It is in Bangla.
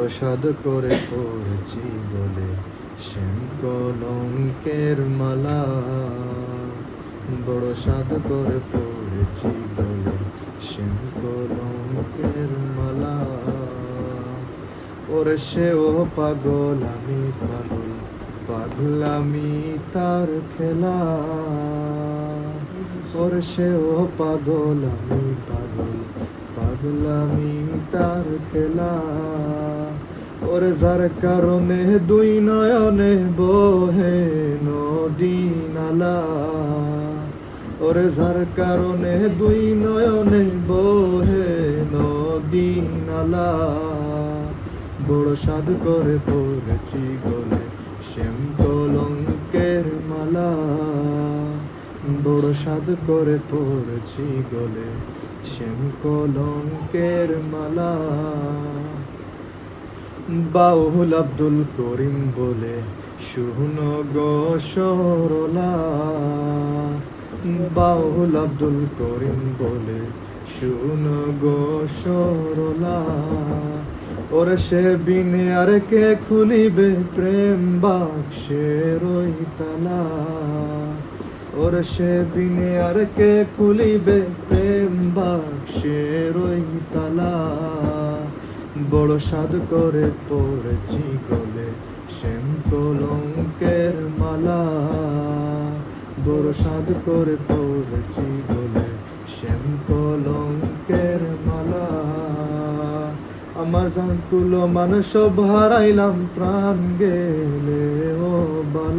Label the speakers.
Speaker 1: বড় সাদ করে পড়েছি বলে শ্যাম কলঙ্কের মালা। বড় সাদ করে পড়েছি বলে শ্যাম কলঙ্কের মালা। ওরে সেও পাগল, আমি পাগল, পাগলামি তার খেলা। ওরে সেও পাগল, আমি পাগল, পাগলামি তার খেলা। ওরে যার কারণে দুই নয়নে বহে নদী নালা। ওরে যার কারণে দুই নয়নে বহে নদী নালা। বড় সাধ করে পড়েছি গলে শ্যাম কলঙ্কের মালা। বড় সাধ করে পড়েছি গলে শ্যাম কলঙ্কের মালা। বাউল আব্দুল করিম বলে, শুনো গো সরলা। বাউল আব্দুল করিম বলে, শুনো গো ওরে সে বিনে আর কে খুলিবে প্রেম বাক্সের ওই তালা। ওরে সে বিনে আর কে খুলিবে প্রেম বাক্সের ওই তালা। বড় সাধ করে পড়েছি গলে শ্যাম কলঙ্কের মালা। বড় সাধ করে পড়েছি গলে শ্যাম কলঙ্কের মালা। আমার জানকুলো মানুষ হারাইলাম, প্রাণ গেলে ও বালা।